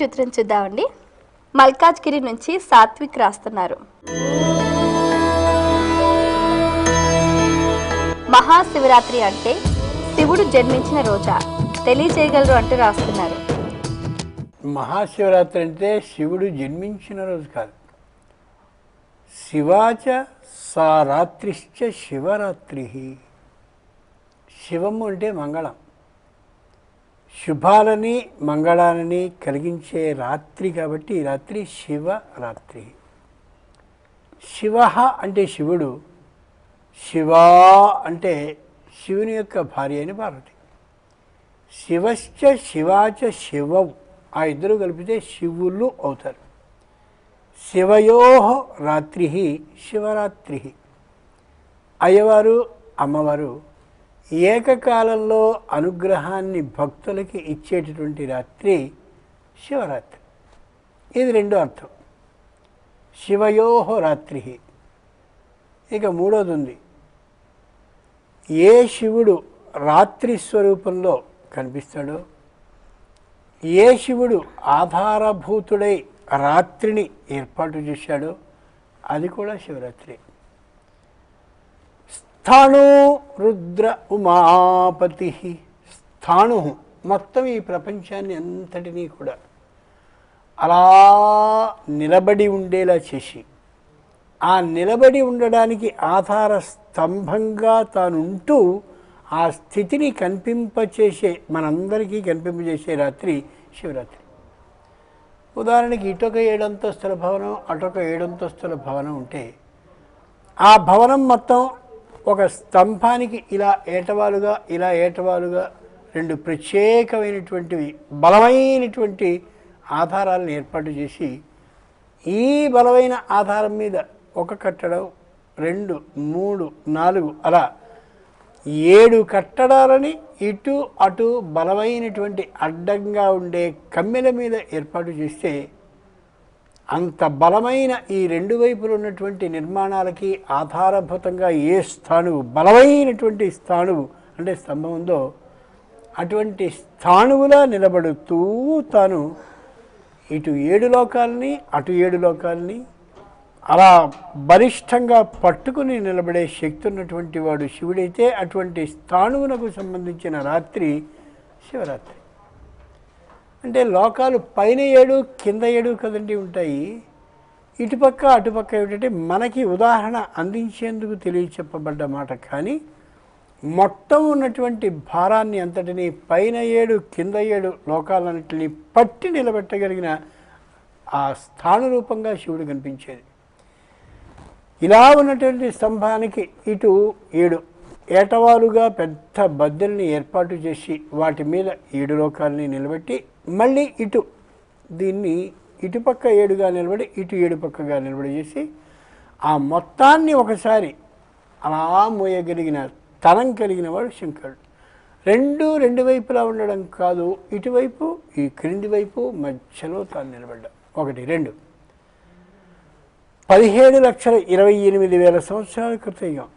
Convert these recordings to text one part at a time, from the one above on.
మొదటి ఉత్తరం చూద్దామండి. మల్కాజ్గిరి నుంచి సాత్విక్ రాస్తున్నారు. మహాశివరాత్రి అంటే శివుడు జన్మించిన రోజా. తెలియజేయగలరు అంటూ రాస్తున్నారు. మహాశివరాత్రి అంటే శివుడు జన్మించిన రోజు కాదు. శివాచ సా రాత్రిశ్చ శివరాత్రి. శివము అంటే మంగళం. శుభాలని మంగళాలని కలిగించే రాత్రి కాబట్టి ఈ రాత్రి శివరాత్రి శివ అంటే శివుడు శివా అంటే శివుని యొక్క భార్య అని పార్వతి. శివశ్చ శివాచ శివం ఆ ఇద్దరు కలిపితే శివులు అవుతారు. శివయో రాత్రి శివరాత్రి. అయ్యవారు అమ్మవారు ఏకకాలంలో అనుగ్రహాన్ని భక్తులకి ఇచ్చేటటువంటి రాత్రి శివరాత్రి. ఇది రెండో అర్థం. శివయోహో రాత్రి. ఇక మూడోది ఉంది ఏ శివుడు రాత్రి స్వరూపంలో కనిపిస్తాడో ఏ శివుడు ఆధారభూతుడై రాత్రిని ఏర్పాటు చేశాడో అది కూడా శివరాత్రి. స్థాణు రుద్ర ఉమాపతి. స్థాణు మొత్తం ఈ ప్రపంచాన్ని అంతటినీ కూడా. అలా నిలబడి ఉండేలా చేసి ఆ నిలబడి ఉండడానికి ఆధార స్తంభంగా తానుంటూ ఆ స్థితిని కనిపింపచేసే మనందరికీ కనిపింపజేసే రాత్రి శివరాత్రి. ఉదాహరణకి ఇటొక ఏడంతస్తుల భవనం అటొక ఏడంతస్తుల భవనం ఉంటే ఆ భవనం మొత్తం ఒక స్తంభానికి ఇలా ఏటవాలుగా ఇలా ఏటవాలుగా రెండు ప్రత్యేకమైనటువంటివి బలమైనటువంటి ఆధారాలను ఏర్పాటు చేసి ఈ బలమైన ఆధారం మీద ఒక కట్టడం రెండు మూడు నాలుగు అలా ఏడు కట్టడాలని ఇటు అటు బలమైనటువంటి అడ్డంగా ఉండే కమ్మెల మీద ఏర్పాటు చేస్తే అంత బలమైన ఈ రెండు వైపులు ఉన్నటువంటి నిర్మాణాలకి ఆధారభూతంగా ఏ స్థాణువు బలమైనటువంటి స్థాణువు అంటే స్తంభం ఉందో అటువంటి స్థాణువులా నిలబడుతూ తాను ఇటు ఏడు లోకాలని అటు ఏడు లోకాలని అలా బలిష్టంగా పట్టుకుని నిలబడే శక్తి ఉన్నటువంటి వాడు శివుడైతే అటువంటి స్థాణువునకు సంబంధించిన రాత్రి శివరాత్రి. అంటే లోకాలు పైన ఏడు కింద ఏడు కదండి ఉంటాయి. ఇటుపక్క అటుపక్క ఏమిటంటే మనకి ఉదాహరణ అందించేందుకు తెలియచెప్పబడ్డ మాట. కానీ మొత్తం ఉన్నటువంటి భారాన్ని అంతటిని పైన ఏడు కింద ఏడు లోకాలన్నింటినీ పట్టి నిలబెట్టగలిగిన ఆ స్థాన రూపంగా శివుడు కనిపించేది. ఇలా ఉన్నటువంటి స్తంభానికి ఇటు ఏడు ఏటవాలుగా పెద్ద బద్దెల్ని ఏర్పాటు చేసి వాటి మీద ఏడు లోకాలని నిలబెట్టి మళ్ళీ ఇటు దీన్ని ఇటుపక్క ఏడుగా నిలబడి ఇటు ఏడు పక్కగా నిలబడి చేసి ఆ మొత్తాన్ని ఒకసారి అలా మోయగలిగిన తనం కలిగిన వాడు శంకరుడు. రెండు రెండు వైపులా ఉండడం కాదు ఇటువైపు ఈ క్రింది వైపు మధ్యలో తాను నిలబడ్డా ఒకటి రెండు. పదిహేడు లక్షల ఇరవై ఎనిమిది వేల సంవత్సరాల క్రితయుగం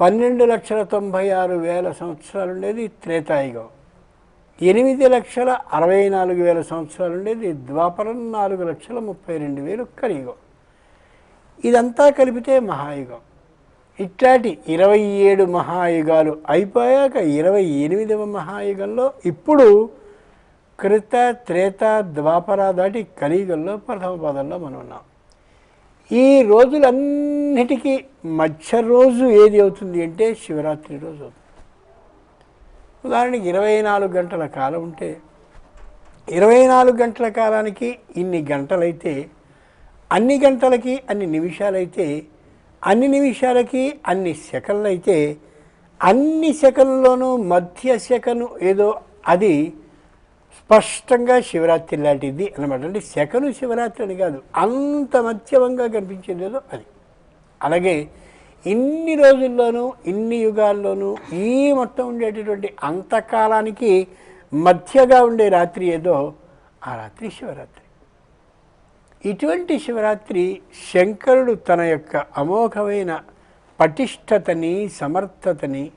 పన్నెండు లక్షల తొంభై ఆరు వేల సంవత్సరాలు ఉండేది త్రేతాయుగం. ఎనిమిది లక్షల అరవై నాలుగు వేల సంవత్సరాలు ఉండేది ద్వాపరం నాలుగు లక్షల ముప్పై రెండు వేలు కలియుగం. ఇదంతా కలిపితే మహాయుగం. ఇట్లాంటి ఇరవై ఏడు మహాయుగాలు అయిపోయాక ఇరవై ఎనిమిదవ మహాయుగంలో ఇప్పుడు క్రిత త్రేత ద్వాపర దాటి కలియుగంలో ప్రథమ పదంలో మనం ఉన్నాం. ఈ రోజులన్నిటికీ మధ్య రోజు ఏది అవుతుంది అంటే శివరాత్రి రోజు అవుతుంది. ఉదాహరణకి ఇరవై నాలుగు గంటల కాలం ఉంటే ఇరవై నాలుగు గంటల కాలానికి ఇన్ని గంటలైతే అన్ని గంటలకి అన్ని నిమిషాలైతే అన్ని నిమిషాలకి అన్ని సెకండ్లు అయితే అన్ని సెకన్లోనూ మధ్య సెకను ఏదో అది స్పష్టంగా శివరాత్రి లాంటిది అనమాట అంటే సెకను శివరాత్రి అని కాదు అంత మధ్యమంగా కనిపించేది ఏదో అది. అలాగే ఇన్ని రోజుల్లోనూ ఇన్ని యుగాల్లోనూ ఈ మొత్తం ఉండేటటువంటి అంతకాలానికి మధ్యగా ఉండే రాత్రి ఏదో ఆ రాత్రి శివరాత్రి. ఇటువంటి శివరాత్రి శంకరుడు తన యొక్క అమోఘమైన పటిష్టతని సమర్థతని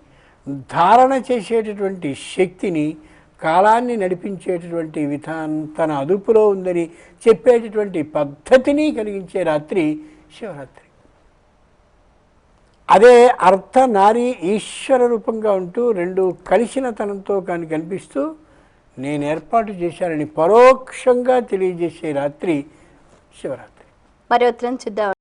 ధారణ చేసేటటువంటి శక్తిని కాలాన్ని నడిపించేటటువంటి విధానం తన అదుపులో ఉందని చెప్పేటటువంటి పద్ధతిని కలిగించే రాత్రి శివరాత్రి. అదే అర్థ నారీ ఈశ్వర రూపంగా ఉంటూ రెండు కలిసిన తనంతో కానీ కనిపిస్తూ నేను ఏర్పాటు చేశానని పరోక్షంగా తెలియజేసే రాత్రి శివరాత్రి. మరి ఉత్తరం చూద్దాం.